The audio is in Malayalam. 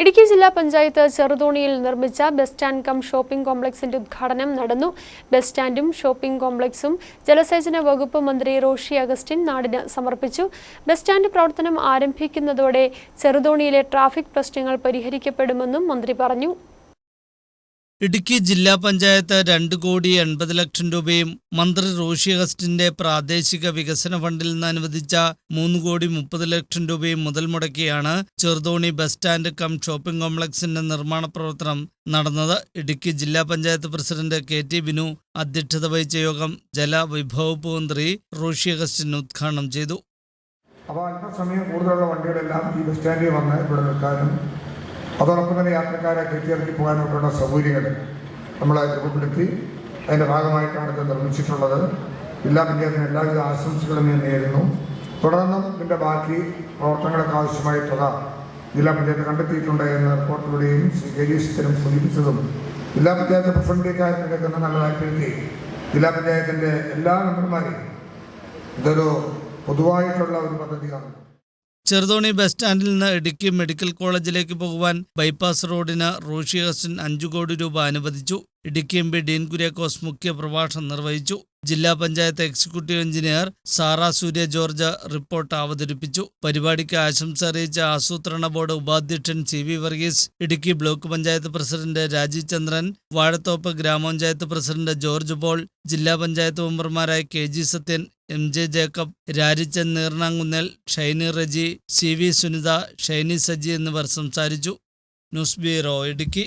ഇടുക്കി ജില്ലാ പഞ്ചായത്ത് ചെറുതോണിയിൽ നിർമ്മിച്ച ബസ് സ്റ്റാൻഡ് കം ഷോപ്പിംഗ് കോംപ്ലക്സിന്റെ ഉദ്ഘാടനം നടന്നു. ബസ് സ്റ്റാൻഡും ഷോപ്പിംഗ് കോംപ്ലക്സും ജലസേചന വകുപ്പ് മന്ത്രി റോഷി അഗസ്റ്റിൻ നാടിന് സമർപ്പിച്ചു. ബസ് സ്റ്റാൻഡ് പ്രവർത്തനം ആരംഭിക്കുന്നതോടെ ചെറുതോണിയിലെ ട്രാഫിക് പ്രശ്നങ്ങൾ പരിഹരിക്കപ്പെടുമെന്നും മന്ത്രി പറഞ്ഞു. ഇടുക്കി ജില്ലാ പഞ്ചായത്ത് രണ്ട് കോടി എൺപത് ലക്ഷം രൂപയും മന്ത്രി റോഷി അഗസ്റ്റിന്റെ പ്രാദേശിക വികസന ഫണ്ടിൽ നിന്ന് അനുവദിച്ച മൂന്ന് കോടി മുപ്പത് ലക്ഷം രൂപയും മുതൽ മുടക്കിയാണ് Cheruthoni bus stand cum shopping കോംപ്ലക്സിന്റെ നിർമ്മാണ പ്രവർത്തനം നടന്നത്. ഇടുക്കി ജില്ലാ panchayat president K T Binu അധ്യക്ഷത വഹിച്ച യോഗം ജലവിഭവ മന്ത്രി റോഷി അഗസ്റ്റിൻ ഉദ്ഘാടനം ചെയ്തു. അപ്പോൾ അല്പസമയം കൂടുതലുള്ള വണ്ടികളെല്ലാം ഈ ബസ് സ്റ്റാൻഡിൽ വന്ന് ഇവിടെ നിൽക്കാനും അതോടൊപ്പം തന്നെ യാത്രക്കാരെ കയറ്റിയിറക്കി പോകാനൊക്കെയുള്ള സൗകര്യങ്ങൾ നമ്മൾ രൂപപ്പെടുത്തി. അതിന്റെ ഭാഗമായിട്ടാണ് ഇത് നിർമ്മിച്ചിട്ടുള്ളത്. ജില്ലാ പഞ്ചായത്തിന് എല്ലാവിധ ആശംസകളും ഞാൻ നേരുന്നു. തുടർന്നും ഇതിന്റെ ബാക്കി പ്രവർത്തനങ്ങൾക്ക് ആവശ്യമായ തുക ജില്ലാ പഞ്ചായത്ത് കണ്ടെത്തിയിട്ടുണ്ട് എന്ന റിപ്പോർട്ടിലൂടെയും ശ്രീ ഗരീശ്വരൻ സൂചിപ്പിച്ചതും ജില്ലാ പഞ്ചായത്ത് പ്രസിഡന്റേക്കാരും കിടക്കുന്ന നല്ല താല്പര്യത്തിൽ ജില്ലാ പഞ്ചായത്തിന്റെ എല്ലാ മെമ്പർമാരെയും ഇതൊരു പൊതുവായിട്ടുള്ള ഒരു പദ്ധതിയാണ്. ചെറുതോണി ബസ് സ്റ്റാൻഡിൽ നിന്ന് ഇടുക്കി മെഡിക്കൽ കോളേജിലേക്ക് പോകുവാൻ ബൈപ്പാസ് റോഡിന് റോഷി അഗസ്റ്റിൻ അഞ്ചു കോടി രൂപ അനുവദിച്ചു. ഇടുക്കി എം പി ഡീൻ കുര്യാക്കോസ് മുഖ്യ പ്രഭാഷണം നിർവഹിച്ചു. ജില്ലാ panchayat executive engineer Sara Surya George report അവതരിപ്പിച്ചു. പരിപാടിക്ക് ആശംസ അറിയിച്ച ആസൂത്രണ ബോർഡ് ഉപാധ്യക്ഷൻ C V Varghese Idukki block panchayat president Rajeev Chandran Vazhathoppu ഗ്രാമപഞ്ചായത്ത് പ്രസിഡന്റ് ജോർജ് പോൾ ജില്ലാ പഞ്ചായത്ത് മെമ്പർമാരായ K G Sathyan M J Jacob Rarichan Neernakunnel Shiny Reji C V Sunitha Shiny Saji എന്നിവർ സംസാരിച്ചു. News bureau Idukki.